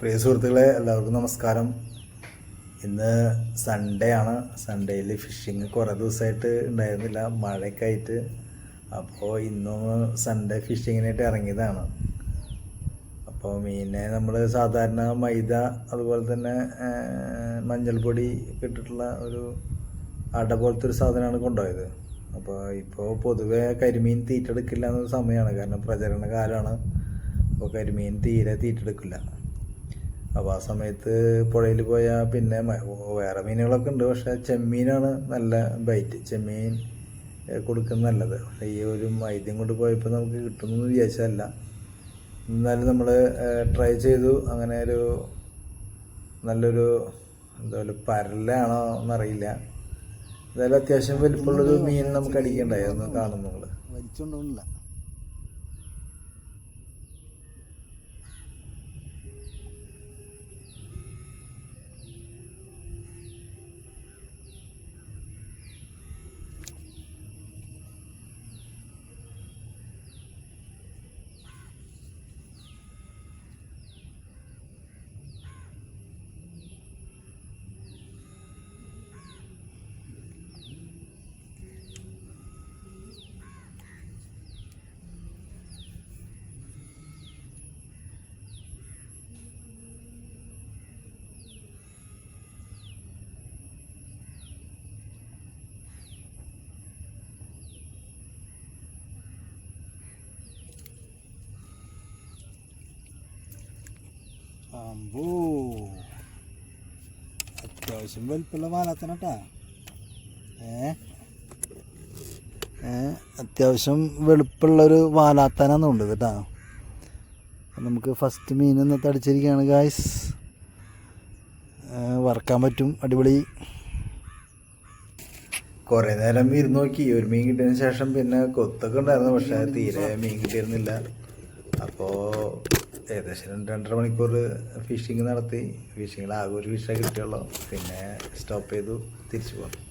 പ്രിയ സുഹൃത്തുക്കളെ എല്ലാവർക്കും നമസ്കാരം. ഇന്ന് സൺഡേ ആണ്. സൺഡേയിൽ ഫിഷിങ് കുറേ ദിവസമായിട്ട് ഉണ്ടായിരുന്നില്ല. മഴയൊക്കെ ആയിട്ട് അപ്പോൾ ഇന്നൊന്ന് സൺഡേ ഫിഷിങ്ങിനായിട്ട് ഇറങ്ങിയതാണ്. അപ്പോൾ മീനെ നമ്മൾ സാധാരണ മൈദ അതുപോലെ തന്നെ മഞ്ഞൾപ്പൊടി ഇട്ടിട്ടുള്ള ഒരു അട പോലത്തെ ഒരു സാധനമാണ് കൊണ്ടുപോയത്. അപ്പോൾ ഇപ്പോൾ പൊതുവെ കരിമീൻ തീറ്റെടുക്കില്ല എന്നൊരു സമയമാണ്. കാരണം പ്രചരണ കാലമാണ് അപ്പോൾ കരിമീൻ തീരെ തീറ്റെടുക്കില്ല. അപ്പോൾ ആ സമയത്ത് പുഴയിൽ പോയാൽ പിന്നെ വേറെ മീനുകളൊക്കെ ഉണ്ട്. പക്ഷേ ചെമ്മീനാണ് നല്ല ബൈറ്റ് ചെമ്മീൻ കൊടുക്കുന്ന കൊടുക്കുന്നത് നല്ലത്. പക്ഷേ ഈ ഒരു മൈദ്യം കൊണ്ട് പോയപ്പോൾ നമുക്ക് കിട്ടുമെന്ന് വിചാരിച്ചതല്ല. എന്നാലും നമ്മൾ ട്രൈ ചെയ്തു. അങ്ങനെ ഒരു നല്ലൊരു എന്താ പരലാണോ എന്നറിയില്ല. എന്തായാലും അത്യാവശ്യം വലിപ്പമുള്ളൊരു മീൻ നമുക്ക് അടിക്കണ്ടായി ഒന്ന് കാണും നിങ്ങൾ അമ്പോ അത്യാവശ്യം വലിപ്പമുള്ള വാലാത്തനട്ടാ ഏ? ഏ അത്യാവശ്യം വെളുപ്പുള്ളൊരു വാലാത്താനാന്നുണ്ട് കേട്ടാ. നമുക്ക് ഫസ്റ്റ് മീൻ ഇന്നത്തെ അടിച്ചിരിക്കുകയാണ് ഗായ്സ് വറക്കാൻ പറ്റും അടിപൊളി. കുറേ നേരം ഇരുന്ന് നോക്കി ഒരു മീൻ കിട്ടിയതിന് ശേഷം പിന്നെ കൊത്തൊക്കെ ഉണ്ടായിരുന്നു പക്ഷേ തീരെ മീൻ കിട്ടിയിരുന്നില്ല. അപ്പോൾ ഏകദേശം രണ്ട് രണ്ടര മണിക്കൂർ ഫിഷിങ് നടത്തി. ഫിഷിങ്ങിൽ ആകെ ഒരു ഫിഷ കിട്ടിയുള്ളൂ. പിന്നെ സ്റ്റോപ്പ് ചെയ്തു. തിരിച്ചു പോന്നു.